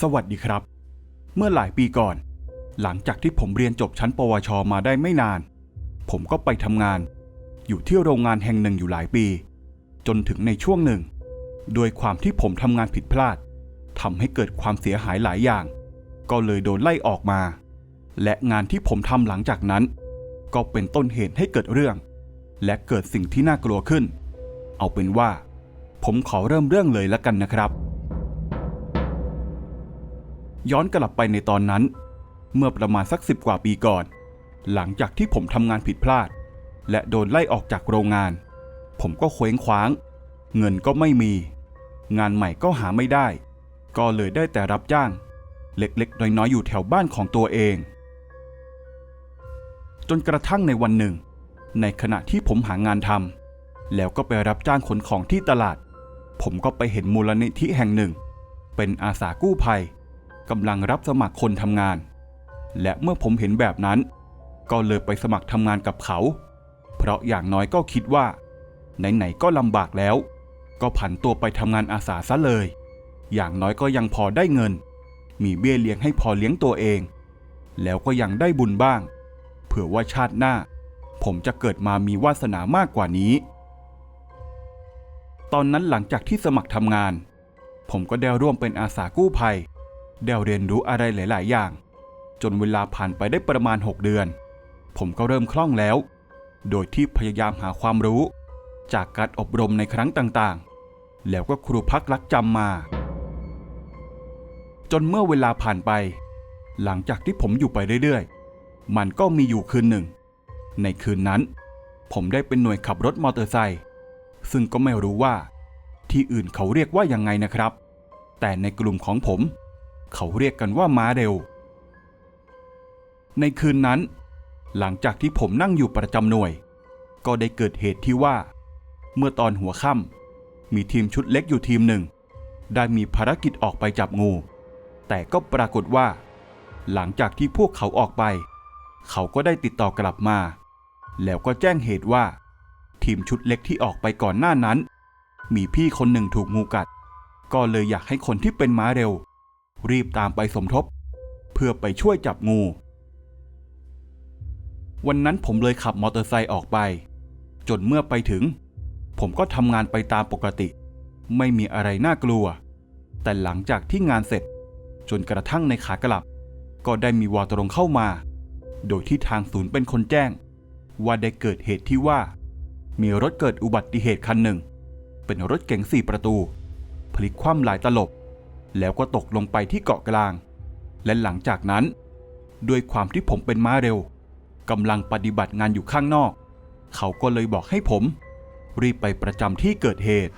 สวัสดีครับ เมื่อหลายปีก่อน หลังจากที่ผมเรียนจบชั้น ปวช มาได้ไม่นาน ผมก็ไปทำงาน อยู่ที่โรงงานแห่งหนึ่งอยู่หลายปี จนถึงในช่วงหนึ่ง โดยความที่ผมทำงานผิดพลาดทำให้เกิดความเสียหายหลายอย่าง ก็เลยโดนไล่ออกมา และงานที่ผมทำหลังจากนั้น ก็เป็นต้นเหตุให้เกิดเรื่อง และเกิดสิ่งที่น่ากลัวขึ้น เอาเป็นว่า ผมขอเริ่มเรื่องเลยละกันนะครับ ย้อนกลับไปในตอนนั้น เมื่อประมาณสักสิบกว่าปีก่อน หลังจากที่ผมทำงานผิดพลาด และโดนไล่ออกจากโรงงาน ผมก็เคว้งคว้าง เงินก็ไม่มี งานใหม่ก็หาไม่ได้ ก็เลยได้แต่รับจ้าง เล็กๆ น้อยๆ อยู่แถวบ้านของตัวเอง จนกระทั่งในวันหนึ่ง ในขณะที่ผมหางานทำแล้วก็ไปรับจ้างขนของที่ตลาด ผมก็ไปเห็นมูลนิธิแห่งหนึ่ง เป็นอาสากู้ภัย กำลังรับสมัครคนทำงาน และเมื่อผมเห็นแบบนั้น ก็เลยไปสมัครทำงานกับเขา เพราะอย่างน้อยก็คิดว่า ไหนๆก็ลำบากแล้ว ก็ผันตัวไปทำงานอาสาซะเลย อย่างน้อยก็ยังพอได้เงิน มีเบี้ยเลี้ยงให้พอเลี้ยงตัวเอง แล้วก็ยังได้บุญบ้าง เผื่อว่าชาติหน้า ผมจะเกิดมามีวาสนามากกว่านี้ ตอนนั้นหลังจากที่สมัครทำงาน ผมก็ได้ร่วมเป็นอาสากู้ภัย ได้เรียนรู้อะไรหลาย ๆ อย่าง จนเวลาผ่านไปได้ประมาณ 6 เดือน ผมก็เริ่มคล่องแล้ว โดยที่พยายามหาความรู้ จากการอบรมในครั้งต่าง ๆ แล้วก็ครูพักรักจำมา จนเมื่อเวลาผ่านไป หลังจากที่ผมอยู่ไปเรื่อย ๆ มันก็มีอยู่คืนหนึ่ง ในคืนนั้น ผมได้เป็นหน่วยขับรถมอเตอร์ไซค์ซึ่งก็ไม่รู้ว่า ที่อื่นเขาเรียกว่ายังไงนะครับ แต่ในกลุ่มของผม เขาเรียกกันว่าม้าเร็ว ในคืนนั้น หลังจากที่ผมนั่งอยู่ประจำหน่วย ก็ได้เกิดเหตุที่ว่า เมื่อตอนหัวค่ำมีทีมชุดเล็กอยู่ทีมหนึ่ง ได้มีภารกิจออกไปจับงู แต่ก็ปรากฏว่า หลังจากที่พวกเขาออกไป เขาก็ได้ติดต่อกลับมา แล้วก็แจ้งเหตุว่า ทีมชุดเล็กที่ออกไปก่อนหน้านั้น มีพี่คนหนึ่งถูกงูกัด ก็เลยอยากให้คนที่เป็นม้าเร็ว รีบตามไปสมทบ เพื่อไปช่วยจับงู วันนั้นผมเลยขับมอเตอร์ไซค์ออกไป จนเมื่อไปถึง ผมก็ทำงานไปตามปกติ ไม่มีอะไรน่ากลัว แต่หลังจากที่งานเสร็จ จนกระทั่งในขากลับ ก็ได้มีวอตรงเข้ามา โดยที่ทางศูนย์เป็นคนแจ้ง ว่าได้เกิดเหตุที่ว่า มีรถเกิดอุบัติเหตุคันหนึ่ง เป็นรถเก๋งสี่ประตู พลิกคว่ำหลายตลบ แล้วก็ตกลงไปที่เกาะกลาง และหลังจากนั้น ด้วยความที่ผมเป็นม้าเร็วกำลังปฏิบัติงานอยู่ข้างนอก เขาก็เลยบอกให้ผม รีบไปประจำที่เกิดเหตุ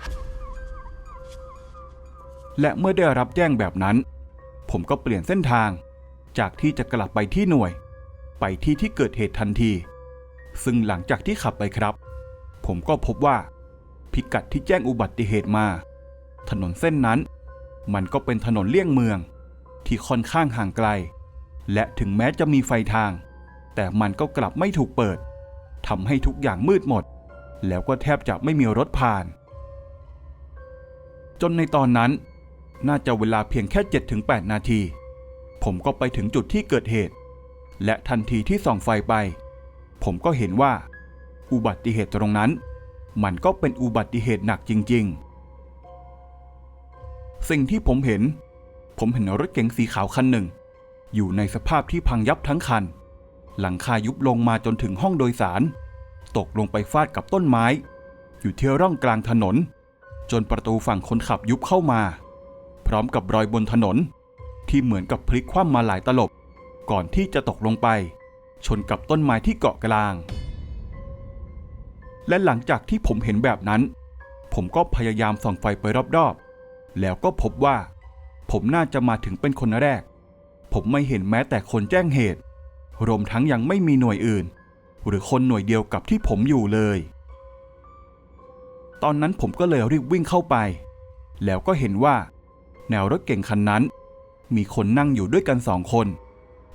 และเมื่อได้รับแจ้งแบบนั้น ผมก็เปลี่ยนเส้นทาง จากที่จะกลับไปที่หน่วย ไปที่ที่เกิดเหตุทันที ซึ่งหลังจากที่ขับไปครับ ผมก็พบว่า พิกัดที่แจ้งอุบัติเหตุมา ถนนเส้นนั้น มันก็เป็นถนนเลี่ยงเมือง ที่ค่อนข้างห่างไกล และถึงแม้จะมีไฟทาง แต่มันก็กลับไม่ถูกเปิดทำให้ทุกอย่างมืดหมด แล้วก็แทบจะไม่มีรถผ่าน จนในตอนนั้น น่าจะเวลาเพียงแค่ 7-8 นาที ผมก็ไปถึงจุดที่เกิดเหตุ และทันทีที่ส่องไฟไป ผมก็เห็นว่า อุบัติเหตุตรงนั้น มันก็เป็นอุบัติเหตุหนักจริง ๆ สิ่งที่ผมเห็น ผมเห็นรถเก๋งสีขาวคันหนึ่ง อยู่ในสภาพที่พังยับทั้งคัน หลังคายุบลงมาจนถึงห้องโดยสาร ตกลงไปฟาดกับต้นไม้ อยู่ที่ร่องกลางถนน จนประตูฝั่งคนขับยุบเข้ามา พร้อมกับรอยบนถนน ที่เหมือนกับพลิกคว่ำมาหลายตลบ ก่อนที่จะตกลงไป ชนกับต้นไม้ที่เกาะกลาง และหลังจากที่ผมเห็นแบบนั้น ผมก็พยายามส่องไฟไปรอบๆ แล้วก็พบว่า ผมน่าจะมาถึงเป็นคนแรก ผมไม่เห็นแม้แต่คนแจ้งเหตุ รวมทั้งยังไม่มีหน่วยอื่น หรือคนหน่วยเดียวกับที่ผมอยู่เลย ตอนนั้นผมก็เลยรีบวิ่งเข้าไป แล้วก็เห็นว่า แนวรถเก่งคันนั้น มีคนนั่งอยู่ด้วยกันสองคน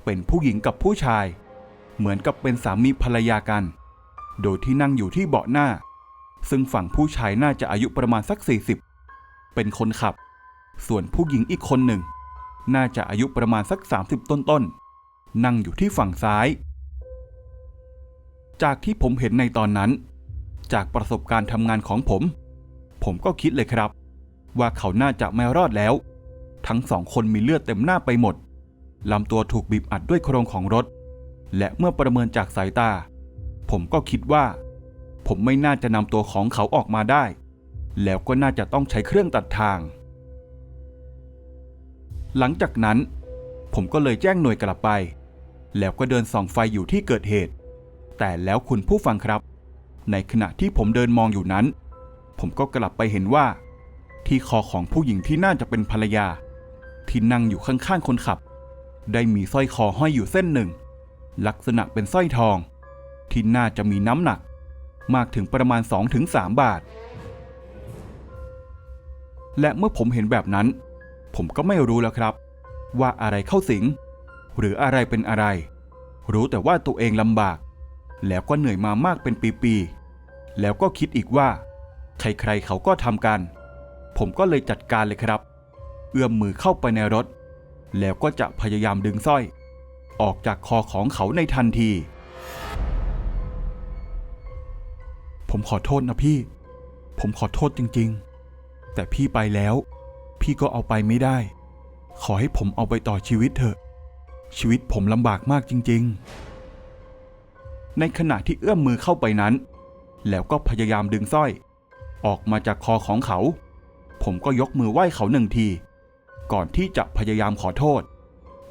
เป็นผู้หญิงกับผู้ชาย เหมือนกับเป็นสามีภรรยากัน โดยที่นั่งอยู่ที่เบาะหน้า ซึ่งฝั่งผู้ชายน่าจะอายุประมาณสัก 40 เป็นคนขับ ส่วนผู้หญิงอีกคนหนึ่ง น่าจะอายุประมาณสัก 30 ต้นๆนั่งอยู่ที่ฝั่งซ้าย จากที่ผมเห็นในตอนนั้น จากประสบการณ์ทำงานของผม ผมก็คิดเลยครับ ว่าเขาน่าจะไม่รอดแล้ว ทั้งสองคนมีเลือดเต็มหน้าไปหมดลำตัวถูกบีบอัดด้วยโครงของรถ และเมื่อประเมินจากสายตา ผมก็คิดว่า ผมไม่น่าจะนำตัวของเขาออกมาได้ แล้วก็น่าจะต้องใช้เครื่องตัดทาง หลังจากนั้น ผมก็เลยแจ้งหน่วยกลับไป แล้วก็เดินส่องไฟอยู่ที่เกิดเหตุ แต่แล้วคุณผู้ฟังครับ ในขณะที่ผมเดินมองอยู่นั้น ผมก็กลับไปเห็นว่า ที่คอของผู้หญิงที่น่าจะเป็นภรรยา ที่นั่งอยู่ข้างๆคนขับ ได้มีสร้อยคอห้อยอยู่เส้นหนึ่ง ลักษณะเป็นสร้อยทอง ที่น่าจะมีน้ำหนัก มากถึงประมาณ 2-3 บาท และเมื่อผมเห็นแบบนั้น ผมก็ไม่รู้แล้วครับ ว่าอะไรเข้าสิง หรืออะไรเป็นอะไร รู้แต่ว่าตัวเองลำบาก แล้วก็เหนื่อยมามากเป็นปีๆแล้วก็คิดอีกว่า ใครๆเขาก็ทำกัน ผมก็เลยจัดการเลยครับ เอื้อมมือเข้าไปในรถ แล้วก็จะพยายามดึงสร้อย ออกจากคอของเขาในทันที ผมขอโทษนะพี่ ผมขอโทษจริง ๆ แต่พี่ไปแล้ว พี่ก็เอาไปไม่ได้ ขอให้ผมเอาไปต่อชีวิตเถอะ ชีวิตผมลำบากมากจริง ๆ ในขณะที่เอื้อมมือเข้าไปนั้น แล้วก็พยายามดึงสร้อย ออกมาจากคอของเขา ผมก็ยกมือไหว้เขาหนึ่งที ก่อนที่จะพยายามขอโทษ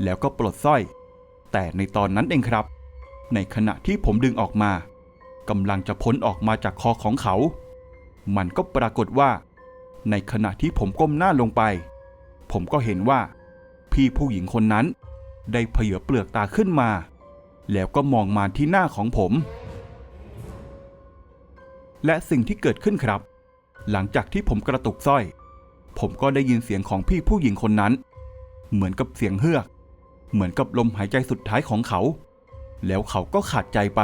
แล้วก็ปลดสร้อย แต่ในตอนนั้นเองครับ ในขณะที่ผมดึงออกมากำลังจะพ้นออกมาจากคอของเขา มันก็ปรากฏว่า ในขณะที่ผมก้มหน้าลงไป ผมก็เห็นว่า พี่ผู้หญิงคนนั้น ได้เผยเปลือกตาขึ้นมา แล้วก็มองมาที่หน้าของผม และสิ่งที่เกิดขึ้นครับ หลังจากที่ผมกระตุกสร้อย ผมก็ได้ยินเสียงของพี่ผู้หญิงคนนั้น เหมือนกับเสียงเฮือก เหมือนกับลมหายใจสุดท้ายของเขา แล้วเขาก็ขาดใจไป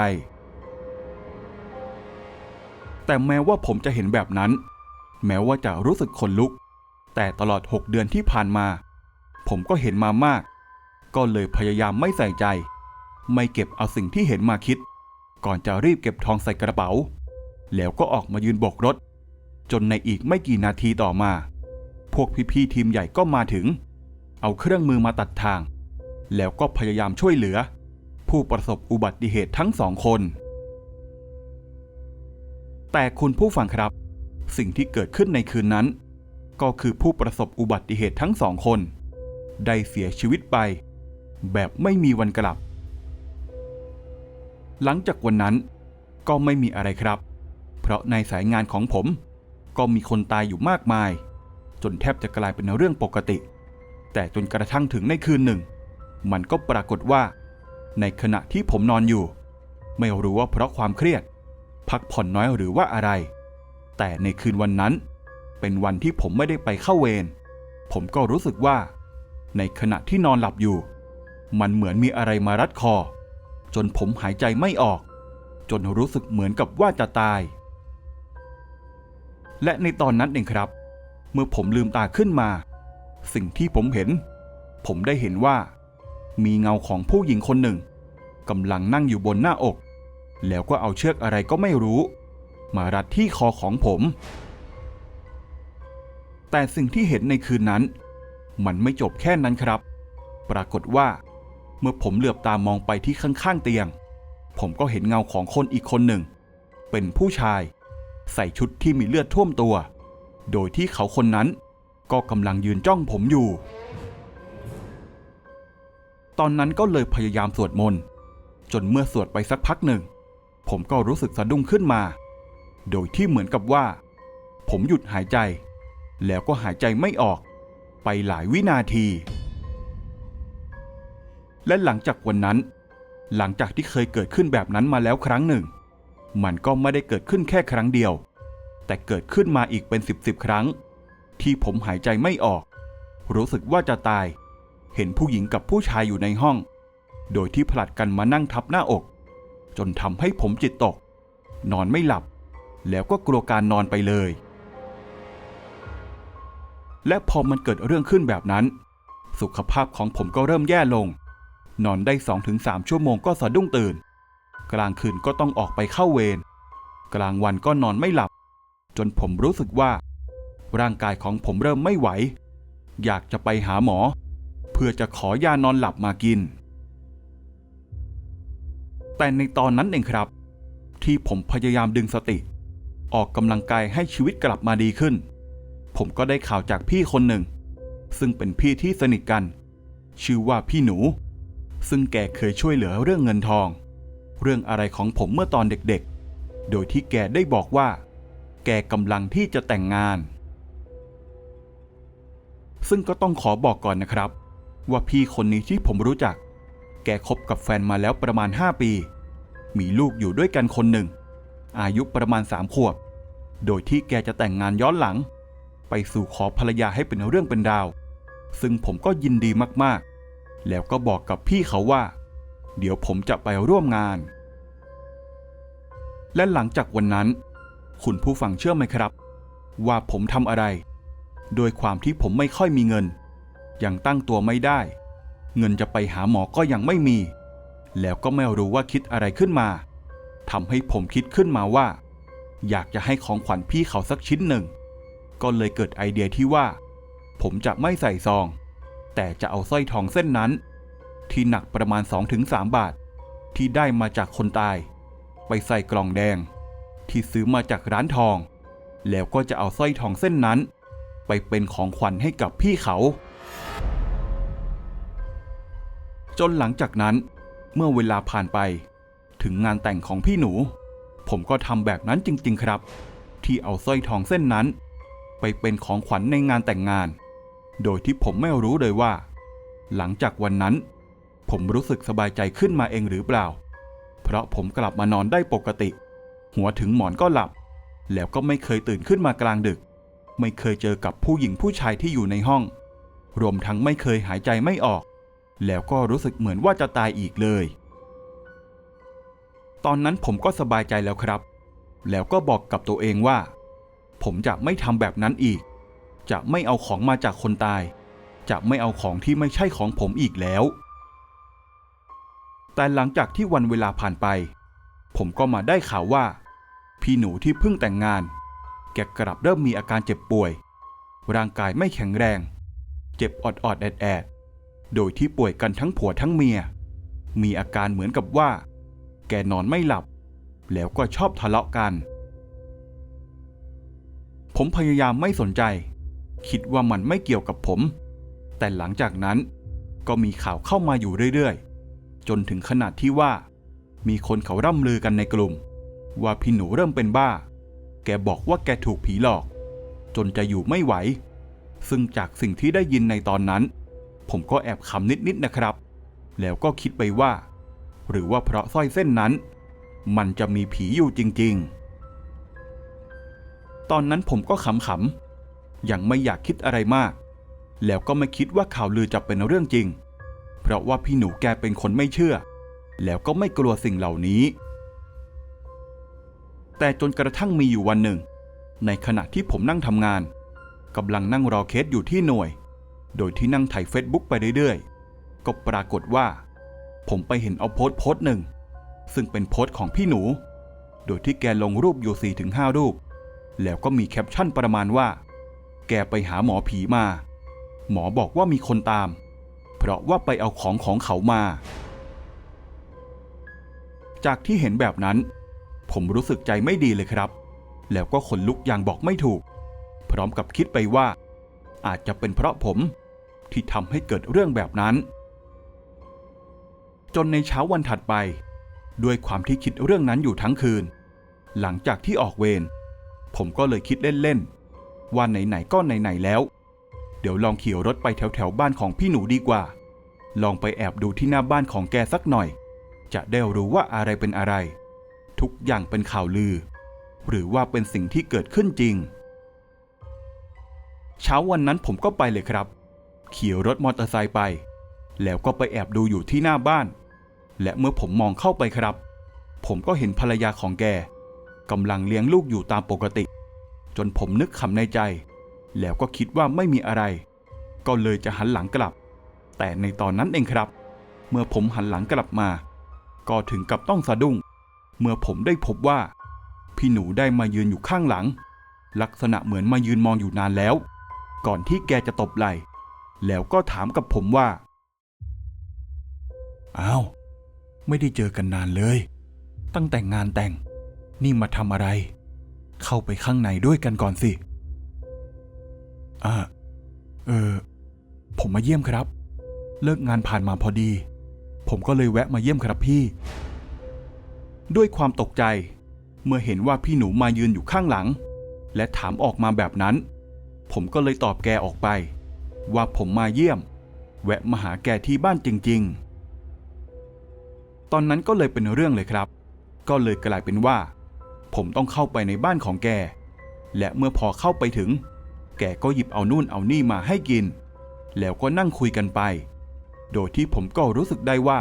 แต่แม้ว่าผมจะเห็นแบบนั้น แม้ว่าจะรู้สึกขนลุก แต่ตลอด 6 เดือนที่ผ่านมา ผมก็เห็นมามาก ก็เลยพยายามไม่ใส่ใจ ไม่เก็บเอาสิ่งที่เห็นมาคิด ก่อนจะรีบเก็บทองใส่กระเป๋า แล้วก็ออกมายืนโบกรถ จนในอีกไม่กี่นาทีต่อมา พวกพี่ๆทีมใหญ่ก็มาถึง เอาเครื่องมือมาตัดทาง แล้วก็พยายามช่วยเหลือ ผู้ประสบอุบัติเหตุทั้งสองคน แต่คุณผู้ฟังครับ สิ่งที่เกิดขึ้นในคืนนั้น ก็คือผู้ประสบอุบัติเหตุทั้งสองคน ได้เสียชีวิตไป แบบไม่มีวันกลับ หลังจากวันนั้นก็ไม่มีอะไรครับ เพราะในสายงานของผม ก็มีคนตายอยู่มากมาย จนแทบจะกลายเป็นเรื่องปกติ แต่จนกระทั่งถึงในคืนหนึ่ง มันก็ปรากฏว่า ในขณะที่ผมนอนอยู่ ไม่รู้ว่าเพราะความเครียด พักผ่อนน้อยหรือว่าอะไร แต่ในคืนวันนั้น เป็นวันที่ผมไม่ได้ไปเข้าเวร ผมก็รู้สึกว่า ในขณะที่นอนหลับอยู่ มันเหมือนมีอะไรมารัดคอ จนผมหายใจไม่ออก จนรู้สึกเหมือนกับว่าจะตาย และในตอนนั้นเองครับ เมื่อผมลืมตาขึ้นมา สิ่งที่ผมเห็น ผมได้เห็นว่า มีเงาของผู้หญิงคนหนึ่งกำลังนั่งอยู่บนหน้าอก แล้วก็เอาเชือกอะไรก็ไม่รู้ มารัดที่คอของผม แต่สิ่งที่เห็นในคืนนั้น มันไม่จบแค่นั้นครับ ปรากฏว่า เมื่อผมเหลือบตามองไปที่ข้างๆเตียง ผมก็เห็นเงาของคนอีกคนหนึ่ง เป็นผู้ชาย ใส่ชุดที่มีเลือดท่วมตัว โดยที่เขาคนนั้นก็กำลังยืนจ้องผมอยู่ ตอนนั้นก็เลยพยายามสวดมนต์ จนเมื่อสวดไปสักพักหนึ่ง ผมก็รู้สึกสะดุ้งขึ้นมา โดยที่เหมือนกับว่า ผมหยุดหายใจ แล้วก็หายใจไม่ออก ไปหลายวินาที และหลังจากวันนั้น หลังจากที่เคยเกิดขึ้นแบบนั้นมาแล้วครั้งหนึ่ง มันก็ไม่ได้เกิดขึ้นแค่ครั้งเดียว แต่เกิดขึ้นมาอีกเป็นสิบสิบครั้ง ที่ผมหายใจไม่ออก รู้สึกว่าจะตาย เห็นผู้หญิงกับผู้ชายอยู่ในห้อง โดยที่ผลัดกันมานั่งทับหน้าอก จนทำให้ผมจิตตก นอนไม่หลับ แล้วก็กลัวการนอนไปเลย และพอมันเกิดเรื่องขึ้นแบบนั้น สุขภาพของผมก็เริ่มแย่ลง นอนได้ 2-3 ชั่วโมงก็สะดุ้งตื่น กลางคืนก็ต้องออกไปเข้าเวร กลางวันก็นอนไม่หลับ จนผมรู้สึกว่า ร่างกายของผมเริ่มไม่ไหว อยากจะไปหาหมอ เพื่อจะขอยานอนหลับมากิน แต่ในตอนนั้นเองครับ ที่ผมพยายามดึงสติ ออกกำลังกายให้ชีวิตกลับมาดีขึ้น ผมก็ได้ข่าวจากพี่คนหนึ่ง ซึ่งเป็นพี่ที่สนิทกัน ชื่อว่าพี่หนู ซึ่งแกเคยช่วยเหลือเรื่องเงินทอง เรื่องอะไรของผมเมื่อตอนเด็กๆ โดยที่แกได้บอกว่า แกกำลังที่จะแต่งงาน ซึ่งก็ต้องขอบอกก่อนนะครับ ว่าพี่คนนี้ที่ผมรู้จัก แกคบกับแฟนมาแล้วประมาณ 5 ปี มีลูกอยู่ด้วยกันคนหนึ่ง อายุประมาณ 3 ขวบ โดยที่แกจะแต่งงานย้อนหลัง ไปสู่ขอภรรยาให้เป็นเรื่องเป็นราว ซึ่งผมก็ยินดีมากๆ แล้วก็บอกกับพี่เขาว่า เดี๋ยวผมจะไปร่วมงาน และหลังจากวันนั้น คุณผู้ฟังเชื่อไหมครับ ว่าผมทำอะไร โดยความที่ผมไม่ค่อยมีเงิน ยังตั้งตัวไม่ได้ เงินจะไปหาหมอก็ยังไม่มี แล้วก็ไม่รู้ว่าคิดอะไรขึ้นมา ทำให้ผมคิดขึ้นมาว่า อยากจะให้ของขวัญพี่เขาสักชิ้นหนึ่ง ก็เลยเกิดไอเดียที่ว่า ผมจะไม่ใส่ซอง แต่จะเอาสร้อยทองเส้นนั้น ที่หนักประมาณ 2-3 บาท ที่ได้มาจากคนตาย ไปใส่กล่องแดง ที่ซื้อมาจากร้านทอง แล้วก็จะเอาสร้อยทองเส้นนั้น ไปเป็นของขวัญให้กับพี่เขา จนหลังจากนั้น เมื่อเวลาผ่านไป ถึงงานแต่งของพี่หนู ผมก็ทำแบบนั้นจริง ๆ ครับ ที่เอาสร้อยทองเส้นนั้น ไปเป็นของขวัญในงานแต่งงาน โดยที่ผมไม่รู้เลยว่า หลังจากวันนั้น ผมรู้สึกสบายใจขึ้นมาเองหรือเปล่า เพราะผมกลับมานอนได้ปกติ หัวถึงหมอนก็หลับ แล้วก็ไม่เคยตื่นขึ้นมากลางดึก ไม่เคยเจอกับผู้หญิงผู้ชายที่อยู่ในห้อง รวมทั้งไม่เคยหายใจไม่ออก แล้วก็รู้สึกเหมือนว่าจะตายอีกเลย ตอนนั้นผมก็สบายใจแล้วครับ แล้วก็บอกกับตัวเองว่า ผมจะไม่ทำแบบนั้นอีก จะไม่เอาของมาจากคนตาย จะไม่เอาของที่ไม่ใช่ของผมอีกแล้ว แต่หลังจากที่วันเวลาผ่านไป ผมก็มาได้ข่าวว่า พี่หนูที่เพิ่งแต่งงาน แกกลับเริ่มมีอาการเจ็บป่วย ร่างกายไม่แข็งแรง เจ็บออดแอดแอดโดยที่ป่วยกันทั้งผัวทั้งเมีย มีอาการเหมือนกับว่า แกนอนไม่หลับ แล้วก็ชอบทะเลาะกัน ผมพยายามไม่สนใจ คิดว่ามันไม่เกี่ยวกับผม แต่หลังจากนั้นก็มีข่าวเข้ามาอยู่เรื่อยๆ จนถึงขนาดที่ว่า มีคนเขาร่ำลือกันในกลุ่ม ว่าพี่หนูเริ่มเป็นบ้า แกบอกว่าแกถูกผีหลอก จนจะอยู่ไม่ไหว ซึ่งจากสิ่งที่ได้ยินในตอนนั้น ผมก็แอบขำนิดๆนะครับ แล้วก็คิดไปว่า หรือว่าเพราะสร้อยเส้นนั้น มันจะมีผีอยู่จริงๆ ตอนนั้นผมก็ขำๆ ยังไม่อยากคิดอะไรมาก แล้วก็ไม่คิดว่าข่าวลือจะเป็นเรื่องจริง เพราะว่าพี่หนูแกเป็นคนไม่เชื่อ แล้วก็ไม่กลัวสิ่งเหล่านี้ แต่จนกระทั่งมีอยู่วันหนึ่ง ในขณะที่ผมนั่งทำงานกำลังนั่งรอเคสอยู่ที่หน่วย โดยที่นั่งถ่ายเฟซบุ๊กไปเรื่อยๆ ก็ปรากฏว่า ผมไปเห็นเอาโพสต์โพสต์หนึ่ง ซึ่งเป็นโพสต์ของพี่หนู โดยที่แกลงรูปอยู่4-5รูป แล้วก็มีแคปชั่นประมาณว่า แกไปหาหมอผีมา หมอบอกว่ามีคนตาม เพราะว่าไปเอาของของเขามา จากที่เห็นแบบนั้น ผมรู้สึกใจไม่ดีเลยครับ แล้วก็ขนลุกอย่างบอกไม่ถูก พร้อมกับคิดไปว่า อาจจะเป็นเพราะผมที่ทำให้เกิดเรื่องแบบนั้น จนในเช้าวันถัดไป ด้วยความที่คิดเรื่องนั้นอยู่ทั้งคืน หลังจากที่ออกเวรผมก็เลยคิดเล่นๆว่าไหนๆก็ไหนๆแล้ว เดี๋ยวลองขี่รถไปแถวๆบ้านของพี่หนูดีกว่า ลองไปแอบดูที่หน้าบ้านของแกสักหน่อย จะได้รู้ว่าอะไรเป็นอะไร ทุกอย่างเป็นข่าวลือ หรือว่าเป็นสิ่งที่เกิดขึ้นจริง เช้าวันนั้นผมก็ไปเลยครับขี่รถมอเตอร์ไซค์ไป แล้วก็ไปแอบดูอยู่ที่หน้าบ้าน และเมื่อผมมองเข้าไปครับ ผมก็เห็นภรรยาของแกกำลังเลี้ยงลูกอยู่ตามปกติ จนผมนึกขำในใจ แล้วก็คิดว่าไม่มีอะไร ก็เลยจะหันหลังกลับ แต่ในตอนนั้นเองครับ เมื่อผมหันหลังกลับมา ก็ถึงกับต้องสะดุ้ง เมื่อผมได้พบว่า พี่หนูได้มายืนอยู่ข้างหลัง ลักษณะเหมือนมายืนมองอยู่นานแล้ว ก่อนที่แกจะตบไหลแล้วก็ถามกับผมว่าอ้าว ไม่ได้เจอกันนานเลย ตั้งแต่งานแต่ง นี่มาทำอะไร เข้าไปข้างในด้วยกันก่อนสิอ่าเออ ผมมาเยี่ยมครับ เลิกงานผ่านมาพอดี ผมก็เลยแวะมาเยี่ยมครับพี่ ด้วยความตกใจ เมื่อเห็นว่าพี่หนูมายืนอยู่ข้างหลัง และถามออกมาแบบนั้น ผมก็เลยตอบแกออกไป ว่าผมมาเยี่ยม แวะมาหาแกที่บ้านจริง ๆ ตอนนั้นก็เลยเป็นเรื่องเลยครับ ก็เลยกลายเป็นว่า ผมต้องเข้าไปในบ้านของแก และเมื่อพอเข้าไปถึง แกก็หยิบเอานู่นเอานี่มาให้กิน แล้วก็นั่งคุยกันไป โดยที่ผมก็รู้สึกได้ว่า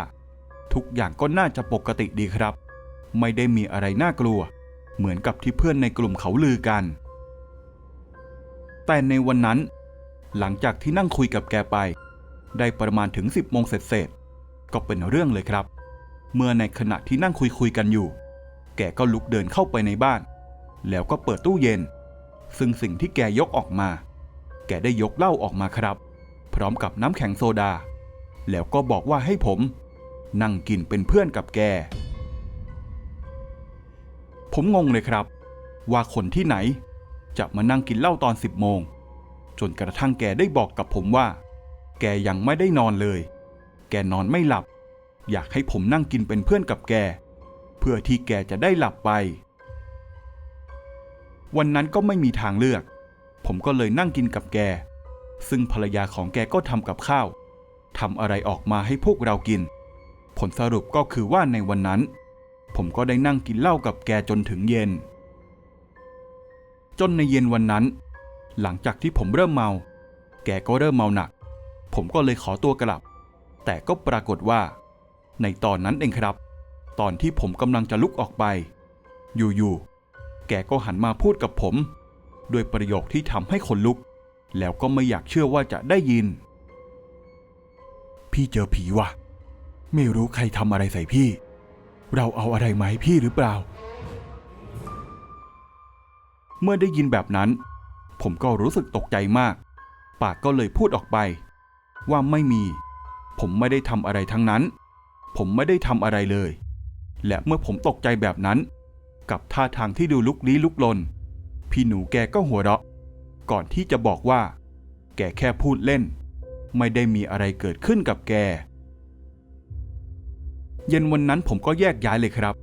ทุกอย่างก็น่าจะปกติดีครับ ไม่ได้มีอะไรน่ากลัว เหมือนกับที่เพื่อนในกลุ่มเขาลือกัน แต่ในวันนั้น หลังจากที่นั่งคุยกับแกไป ได้ประมาณถึง 10โมงเสร็จก็เป็นเรื่องเลยครับ เมื่อในขณะที่นั่งคุยคุยๆกันอยู่ แกก็ลุกเดินเข้าไปในบ้าน แล้วก็เปิดตู้เย็น ซึ่งสิ่งที่แกยกออกมา แกได้ยกเหล้าออกมาครับ พร้อมกับน้ำแข็งโซดา แล้วก็บอกว่าให้ผม นั่งกินเป็นเพื่อนกับแก ผมงงเลยครับ ว่าคนที่ไหน จะมานั่งกินเหล้าตอน10โมง จนกระทั่งแกได้บอกกับผมว่า แกยังไม่ได้นอนเลย แกนอนไม่หลับ อยากให้ผมนั่งกินเป็นเพื่อนกับแก เพื่อที่แกจะได้หลับไป วันนั้นก็ไม่มีทางเลือก ผมก็เลยนั่งกินกับแก ซึ่งภรรยาของแกก็ทำกับข้าวทำอะไรออกมาให้พวกเรากิน ผลสรุปก็คือว่าในวันนั้น ผมก็ได้นั่งกินเหล้ากับแกจนถึงเย็น จนในเย็นวันนั้น หลังจากที่ผมเริ่มเมา แกก็เริ่มเมาหนัก ผมก็เลยขอตัวกลับ แต่ก็ปรากฏว่า ในตอนนั้นเองครับ ตอนที่ผมกำลังจะลุกออกไป อยู่ๆ แกก็หันมาพูดกับผม ด้วยประโยคที่ทำให้ขนลุก แล้วก็ไม่อยากเชื่อว่าจะได้ยิน พี่เจอผีว่ะไม่รู้ใครทำอะไรใส่พี่ เราเอาอะไรมาให้พี่หรือเปล่า เมื่อได้ยินแบบนั้น ผมก็รู้สึกตกใจมาก ปากก็เลยพูดออกไป ว่าไม่มี ผมไม่ได้ทำอะไรทั้งนั้น ผมไม่ได้ทำอะไรเลย และเมื่อผมตกใจแบบนั้น กับท่าทางที่ดูลุกลี้ลุกลน พี่หนูแกก็หัวเราะ ก่อนที่จะบอกว่า แกแค่พูดเล่น ไม่ได้มีอะไรเกิดขึ้นกับแก เย็นวันนั้นผมก็แยกย้ายเลยครับ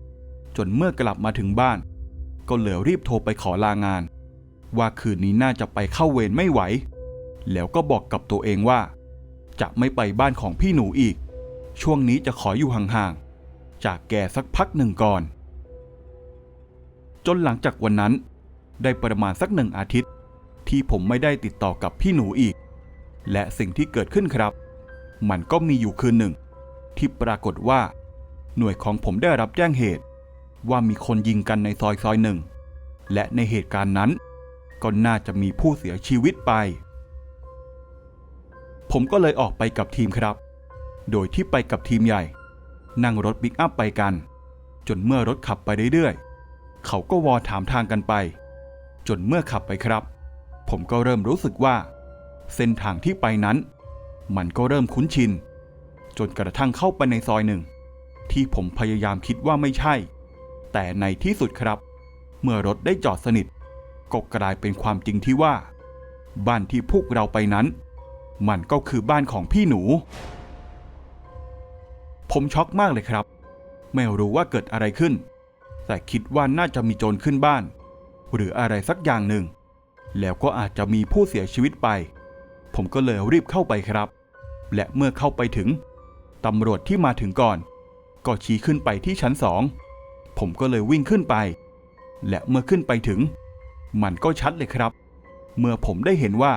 จนเมื่อกลับมาถึงบ้าน ก็เหลือรีบโทรไปขอลางาน ว่าคืนนี้น่าจะไปเข้าเวรไม่ไหว แล้วก็บอกกับตัวเองว่า จะไม่ไปบ้านของพี่หนูอีก ช่วงนี้จะขออยู่ห่างๆ จากแกสักพักหนึ่งก่อน จนหลังจากวันนั้น ได้ประมาณสักหนึ่งอาทิตย์ ที่ผมไม่ได้ติดต่อกับพี่หนูอีก และสิ่งที่เกิดขึ้นครับ มันก็มีอยู่คืนหนึ่ง ที่ปรากฏว่า หน่วยของผมได้รับแจ้งเหตุ ว่ามีคนยิงกันในซอยซอยหนึ่ง และในเหตุการณ์นั้น ก็น่าจะมีผู้เสียชีวิตไป ผมก็เลยออกไปกับทีมครับ โดยที่ไปกับทีมใหญ่ นั่งรถบิ๊กอัพไปกัน จนเมื่อรถขับไปเรื่อยๆ เขาก็วอถามทางกันไป จนเมื่อขับไปครับ ผมก็เริ่มรู้สึกว่า เส้นทางที่ไปนั้น มันก็เริ่มคุ้นชิน จนกระทั่งเข้าไปในซอยหนึ่ง ที่ผมพยายามคิดว่าไม่ใช่ แต่ในที่สุดครับ เมื่อรถได้จอดสนิทก็กลายเป็นความจริงที่ว่า บ้านที่พวกเราไปนั้น มันก็คือบ้านของพี่หนู ผมช็อกมากเลยครับ ไม่รู้ว่าเกิดอะไรขึ้น แต่คิดว่าน่าจะมีโจรขึ้นบ้าน หรืออะไรสักอย่างหนึ่ง แล้วก็อาจจะมีผู้เสียชีวิตไป ผมก็เลยรีบเข้าไปครับ และเมื่อเข้าไปถึงตำรวจที่มาถึงก่อน ก็ชี้ขึ้นไปที่ชั้นสองผมก็เลยวิ่งขึ้นไป และเมื่อขึ้นไปถึง มันก็ชัดเลยครับ เมื่อผมได้เห็นว่า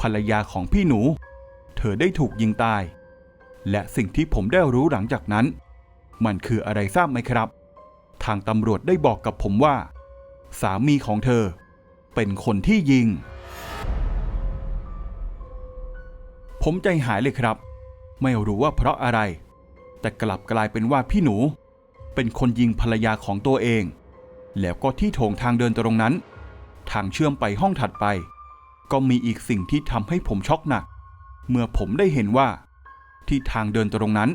ภรรยาของพี่หนู เธอได้ถูกยิงตาย และสิ่งที่ผมได้รู้หลังจากนั้น มันคืออะไรทราบไหมครับ ทางตำรวจได้บอกกับผมว่า สามีของเธอ เป็นคนที่ยิง ผมใจหายเลยครับ ไม่รู้ว่าเพราะอะไร แต่กลับกลายเป็นว่าพี่หนู เป็นคนยิงภรรยาของตัวเอง แล้วก็ที่โถงทางเดินตรงนั้น ทางเชื่อมไปห้องถัดไป ก็มีอีกสิ่งที่ทำให้ผมช็อกหนัก เมื่อผมได้เห็นว่า ที่ทางเดินตรงนั้น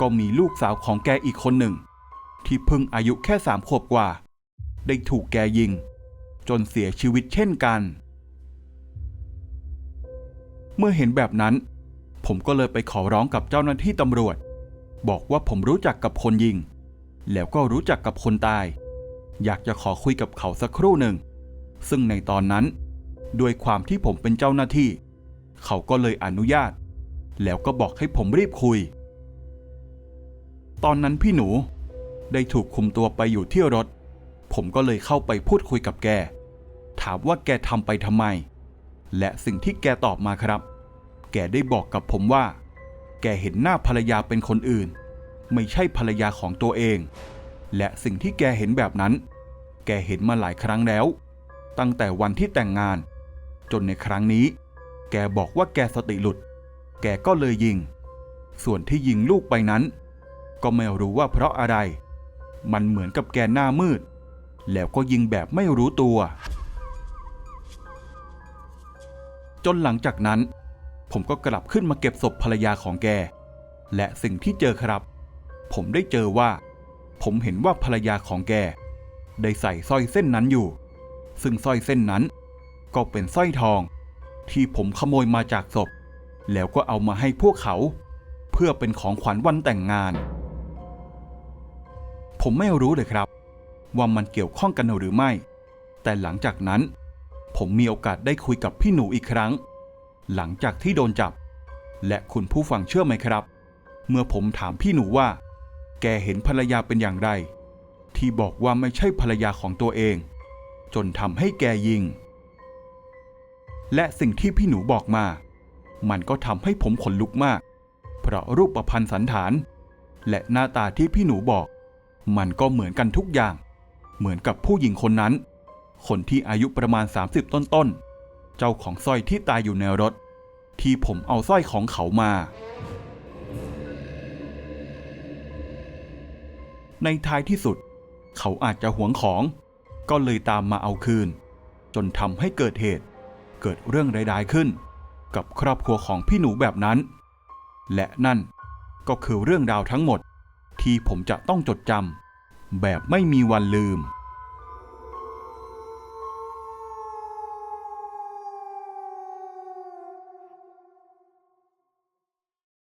ก็มีลูกสาวของแกอีกคนหนึ่ง ที่เพิ่งอายุแค่สามขวบกว่า ได้ถูกแกยิง จนเสียชีวิตเช่นกัน เมื่อเห็นแบบนั้น ผมก็เลยไปขอร้องกับเจ้าหน้าที่ตำรวจ บอกว่าผมรู้จักกับคนยิง แล้วก็รู้จักกับคนตาย อยากจะขอคุยกับเขาสักครู่หนึ่ง ซึ่งในตอนนั้นด้วยความที่ผมเป็นเจ้าหน้าที่ เขาก็เลยอนุญาต แล้วก็บอกให้ผมรีบคุย ตอนนั้นพี่หนูได้ถูกคุมตัวไปอยู่ที่รถ ผมก็เลยเข้าไปพูดคุยกับแก ถามว่าแกทำไปทำไม และสิ่งที่แกตอบมาครับ แกได้บอกกับผมว่า แกเห็นหน้าภรรยาเป็นคนอื่น ไม่ใช่ภรรยาของตัวเอง และสิ่งที่แกเห็นแบบนั้น แกเห็นมาหลายครั้งแล้ว ตั้งแต่วันที่แต่งงาน จนในครั้งนี้ แกบอกว่าแกสติหลุด แกก็เลยยิง ส่วนที่ยิงลูกไปนั้น ก็ไม่รู้ว่าเพราะอะไร มันเหมือนกับแกหน้ามืด แล้วก็ยิงแบบไม่รู้ตัว จนหลังจากนั้น ผมก็กลับขึ้นมาเก็บศพภรรยาของแก และสิ่งที่เจอครับ ผมได้เจอว่า ผมเห็นว่าภรรยาของแก ได้ใส่สร้อยเส้นนั้นอยู่ ซึ่งสร้อยเส้นนั้น ก็เป็นสร้อยทอง ที่ผมขโมยมาจากศพ แล้วก็เอามาให้พวกเขา เพื่อเป็นของขวัญวันแต่งงาน ผมไม่รู้เลยครับ ว่ามันเกี่ยวข้องกันหรือไม่ แต่หลังจากนั้น ผมมีโอกาสได้คุยกับพี่หนูอีกครั้ง หลังจากที่โดนจับ และคุณผู้ฟังเชื่อไหมครับ เมื่อผมถามพี่หนูว่า แกเห็นภรรยาเป็นอย่างไร ที่บอกว่าไม่ใช่ภรรยาของตัวเอง จนทำให้แกยิง และสิ่งที่พี่หนูบอกมา มันก็ทำให้ผมขนลุกมาก เพราะรูปประพันธ์สันฐาน และหน้าตาที่พี่หนูบอก มันก็เหมือนกันทุกอย่าง เหมือนกับผู้หญิงคนนั้น คนที่อายุประมาณ 30 ต้นๆ เจ้าของสร้อยที่ตายอยู่ในรถ ที่ผมเอาสร้อยของเขามา ในท้ายที่สุด เขาอาจจะหวงของ ก็เลยตามมาเอาคืน จนทำให้เกิดเหตุเกิดเรื่องร้ายๆขึ้น กับครอบครัวของพี่หนูแบบนั้น และนั่นก็คือเรื่องราวทั้งหมดที่ผมจะต้องจดจำแบบไม่มีวันลืม